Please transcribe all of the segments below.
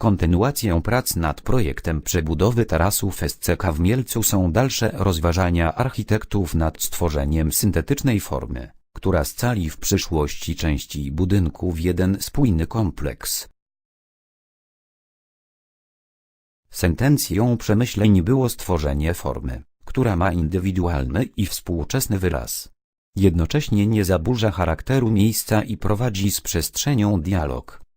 Kontynuacją prac nad projektem przebudowy tarasów SCK w Mielcu są dalsze rozważania architektów nad stworzeniem syntetycznej formy, która scali w przyszłości części budynku w jeden spójny kompleks. Sentencją przemyśleń było stworzenie formy, która ma indywidualny i współczesny wyraz. Jednocześnie nie zaburza charakteru miejsca i prowadzi z przestrzenią dialog.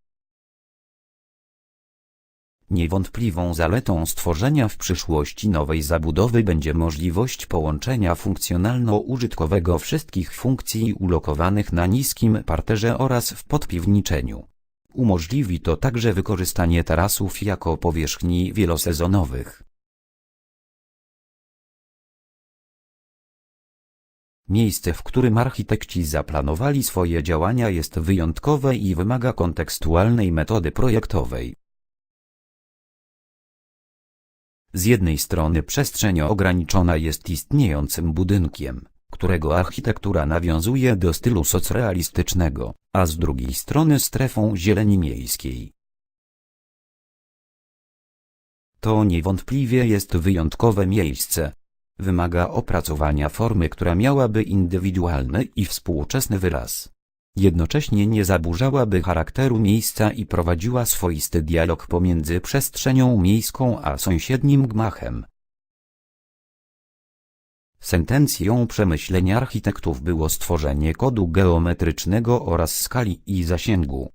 Niewątpliwą zaletą stworzenia w przyszłości nowej zabudowy będzie możliwość połączenia funkcjonalno-użytkowego wszystkich funkcji ulokowanych na niskim parterze oraz w podpiwniczeniu. Umożliwi to także wykorzystanie tarasów jako powierzchni wielosezonowych. Miejsce, w którym architekci zaplanowali swoje działania jest wyjątkowe i wymaga kontekstualnej metody projektowej. Z jednej strony przestrzeń ograniczona jest istniejącym budynkiem, którego architektura nawiązuje do stylu socrealistycznego, a z drugiej strony strefą zieleni miejskiej. To niewątpliwie jest wyjątkowe miejsce. Wymaga opracowania formy, która miałaby indywidualny i współczesny wyraz. Jednocześnie nie zaburzałaby charakteru miejsca i prowadziła swoisty dialog pomiędzy przestrzenią miejską a sąsiednim gmachem. Sentencją przemyśleń architektów było stworzenie kodu geometrycznego oraz skali i zasięgu.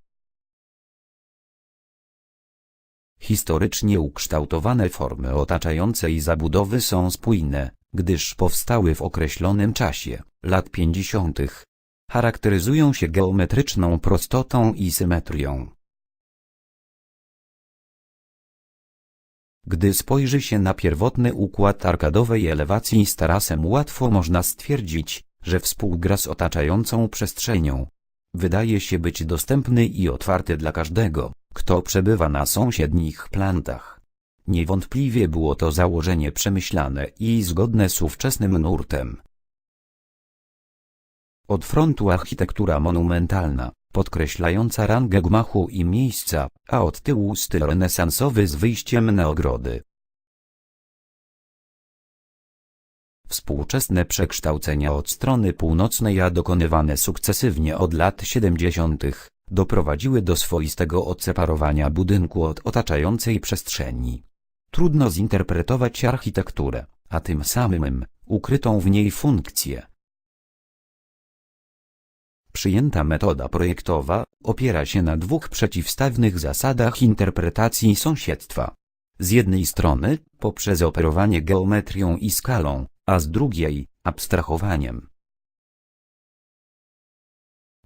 Historycznie ukształtowane formy otaczającej zabudowy są spójne, gdyż powstały w określonym czasie, lat 50. Charakteryzują się geometryczną prostotą i symetrią. Gdy spojrzy się na pierwotny układ arkadowej elewacji z tarasem łatwo można stwierdzić, że współgra z otaczającą przestrzenią. Wydaje się być dostępny i otwarty dla każdego, kto przebywa na sąsiednich plantach. Niewątpliwie było to założenie przemyślane i zgodne z ówczesnym nurtem. Od frontu architektura monumentalna, podkreślająca rangę gmachu i miejsca, a od tyłu styl renesansowy z wyjściem na ogrody. Współczesne przekształcenia od strony północnej a dokonywane sukcesywnie od lat 70. doprowadziły do swoistego odseparowania budynku od otaczającej przestrzeni. Trudno zinterpretować architekturę, a tym samym ukrytą w niej funkcję, Przyjęta metoda projektowa opiera się na dwóch przeciwstawnych zasadach interpretacji sąsiedztwa. Z jednej strony poprzez operowanie geometrią i skalą, a z drugiej abstrahowaniem.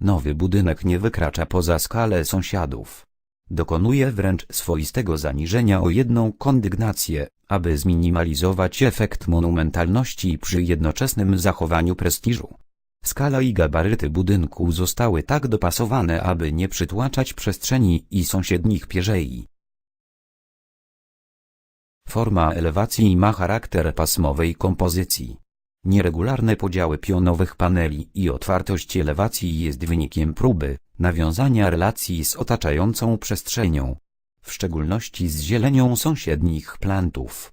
Nowy budynek nie wykracza poza skalę sąsiadów. Dokonuje wręcz swoistego zaniżenia o jedną kondygnację, aby zminimalizować efekt monumentalności przy jednoczesnym zachowaniu prestiżu. Skala i gabaryty budynku zostały tak dopasowane, aby nie przytłaczać przestrzeni i sąsiednich pierzei. Forma elewacji ma charakter pasmowej kompozycji. Nieregularne podziały pionowych paneli i otwartość elewacji jest wynikiem próby nawiązania relacji z otaczającą przestrzenią, w szczególności z zielenią sąsiednich plantów.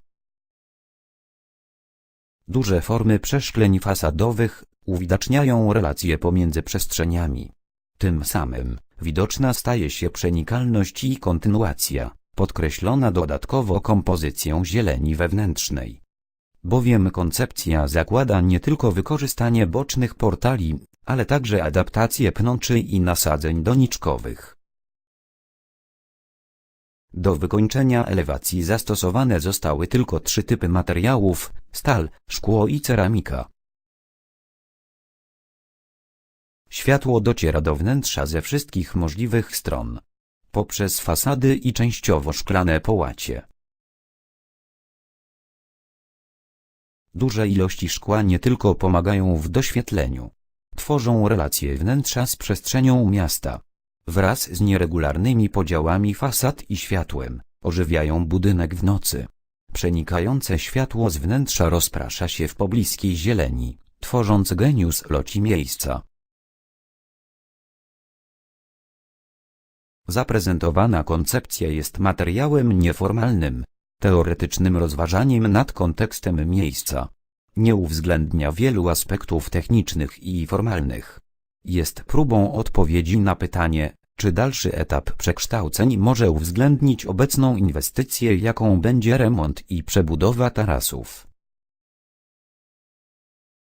Duże formy przeszkleń fasadowych uwidaczniają relacje pomiędzy przestrzeniami. Tym samym, widoczna staje się przenikalność i kontynuacja, podkreślona dodatkowo kompozycją zieleni wewnętrznej. Bowiem koncepcja zakłada nie tylko wykorzystanie bocznych portali, ale także adaptację pnączy i nasadzeń doniczkowych. Do wykończenia elewacji zastosowane zostały tylko trzy typy materiałów, stal, szkło i ceramika. Światło dociera do wnętrza ze wszystkich możliwych stron. Poprzez fasady i częściowo szklane połacie. Duże ilości szkła nie tylko pomagają w doświetleniu. Tworzą relacje wnętrza z przestrzenią miasta. Wraz z nieregularnymi podziałami fasad i światłem, ożywiają budynek w nocy. Przenikające światło z wnętrza rozprasza się w pobliskiej zieleni, tworząc geniusz loci miejsca. Zaprezentowana koncepcja jest materiałem nieformalnym, teoretycznym rozważaniem nad kontekstem miejsca. Nie uwzględnia wielu aspektów technicznych i formalnych. Jest próbą odpowiedzi na pytanie, czy dalszy etap przekształceń może uwzględnić obecną inwestycję, jaką będzie remont i przebudowa tarasów.